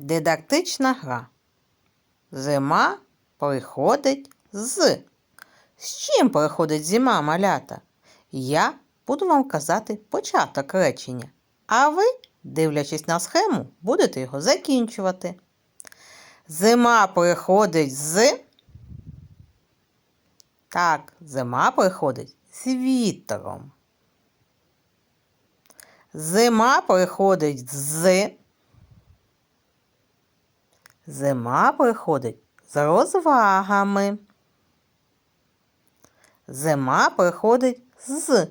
Дидактична гра. Зима приходить з. З чим приходить зима, малята? Я буду вам казати початок речення, а ви, дивлячись на схему, будете його закінчувати. Зима приходить з. Так, зима приходить з вітром. Зима приходить з. Зима приходить з розвагами. Зима приходить з.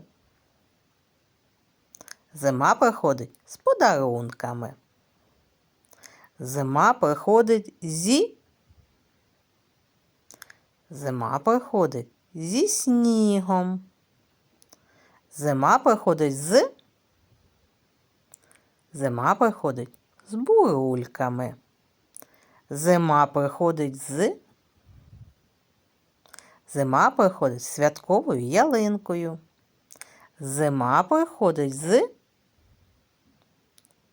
Зима приходить з подарунками. Зима приходить зі. Зима приходить зі снігом. Зима приходить з. Зима приходить з бурульками. Зима приходить з. Зима приходить з святковою ялинкою. Зима приходить з.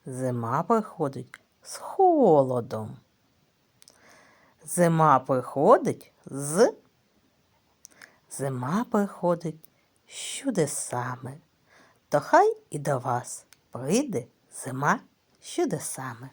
Зима приходить з холодом. Зима приходить з. Зима приходить з чудесами. То хай і до вас прийде зима з чудесами.